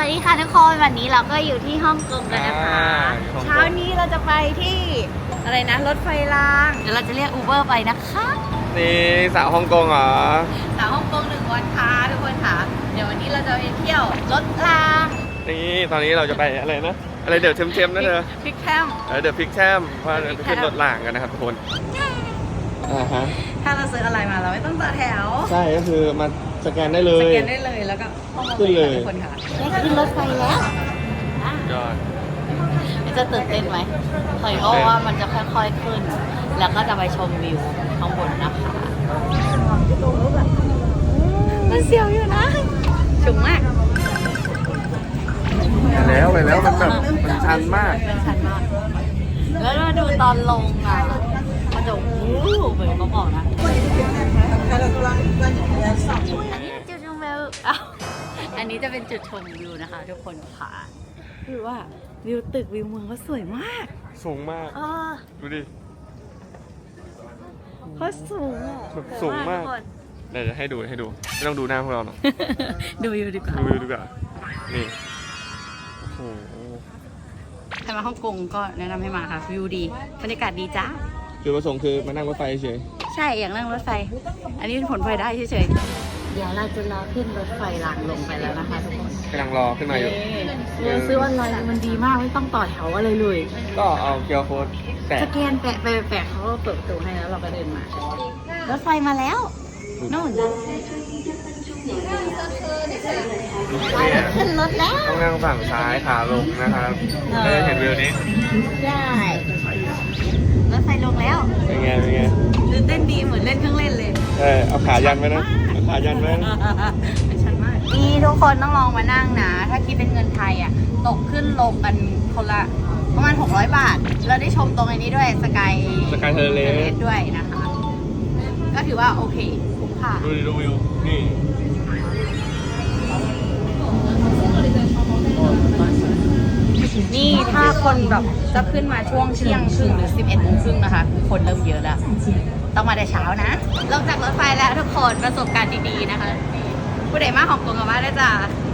วัสดีค่ะทุกคนวันนี้เราก็อยู่ที่ฮ่องกงกันนะคะอ่าฮ่องกงเช้านี้เราจะไปที่อะไรนะรถไฟรางเดี๋ยวเราจะเรียกอูเบอร์ไปนะคะนี่สาวฮ่องกงเหรอสาวฮ่องกงหนึ่งวันค่ะทุกคนค่ะเดี๋ยววันนี้เราจะไปเที่ยวรถรางนี่ตอนนี้เราจะไปอะไรนะอะไรเดี๋ยวเค็มๆนะเธอพิกแคมเออเดี๋ยวพลิกแชมเพราะเราจะขึ้นรถหลางกันนะครับทุกคนอ่าฮะถ้าเราซื้ออะไรมาเราไม่ต้องต่อแถว ใช่ก็คือมา สแกนได้เลสย แกนได้เลยแล้วก็เข้ามาขึ้นเลย ทุกคนค่ะ ได้ขึ้นรถไฟแล้วยอด จะตื่นเต้นไหมเฮ้ยก็ว่ามันจะค่อยๆขึ้น แล้วก็จะไปชมวิวข้างบนนะคะ มันเสียวอยู่นะสูงมาก ไปแล้วไปแล้วมันแบบมันชันมาก เป็นชันมากแล้วมาดูตอนลงอะมันจะวู้เหมือนเขาบอกนะอันนี้จุด นนี้จะเป็นจุดชมวิวนะคะ ทุกคนค่ะคือว่าวิวตึกวิวเมืองก็สวยมากสูงมาก เออดูดิ เขาสูงอะแบบสูงมาก ทุคน เดี๋ยวจะให้ดูให้ดูไม่ต้องดูหน้าพวกเราหรอก ดูวิวดีกว่าดูวิวดีกว่า นี่ โอ้โห ใครมาฮ่องกงก็แนะนำให้มาค่ะ วิวดี บรรยากาศดีจ้าจุดประสงค์คือมานั่งรถไฟเฉย ใช่ อย่างนั่งรถไฟ อันนี้เป็นผลพลอยได้เฉยๆ เดี๋ยวเราจะรอขึ้นรถไฟรางลงไปแล้วนะคะทุกคนกำลังรอขึ้นมาอยู่เรือซื้อออนไลน์มันดีมากไม่ต้องต่อแถวอะไรเลยก็เอาเกียวโค้ดแตะสแกนแปะไปแปะเขาก็เปิดประตูให้แล้วเราก็เดินมารถไฟมาแล้วนู่นเนี่ยขึ้นรถแล้วต้องนั่งฝั่งซ้ายขาลงนะครับเออจะได้เห็นวิวนี้ได้รถไฟลงแล้วเป็นไงเป็นไงตื่นเต้นดีเหมือนเล่นเครื่องเล่นเลยเออเอาขายันไว้นะเอา ขายันไว้นะเป็นชั้นมากนี่ทุกคนต้องลองมานั่งนะ ถ้าคิดเป็นเงินไทยอะ ตกขึ้นลงกันคนละประมาณ 600 บาทแล้วได้ชมตรงอันนี้ด้วยสกายสกายเทอร์เลสด้วยนะคะ ก็ถือว่าโอเคคุ้มค่าดูดิดูวิวนี่ คนแบบจะขึ้นมาช่วงเที่ยงครึ่งหรือ 11โมงครึ่งนะคะ คนเริ่มเยอะแล้ว ต้องมาแต่เช้านะลงจากรถไฟแล้วทุกคนประสบการณ์ดีๆนะคะผู้ใดมาของกงกับมาได้จ้า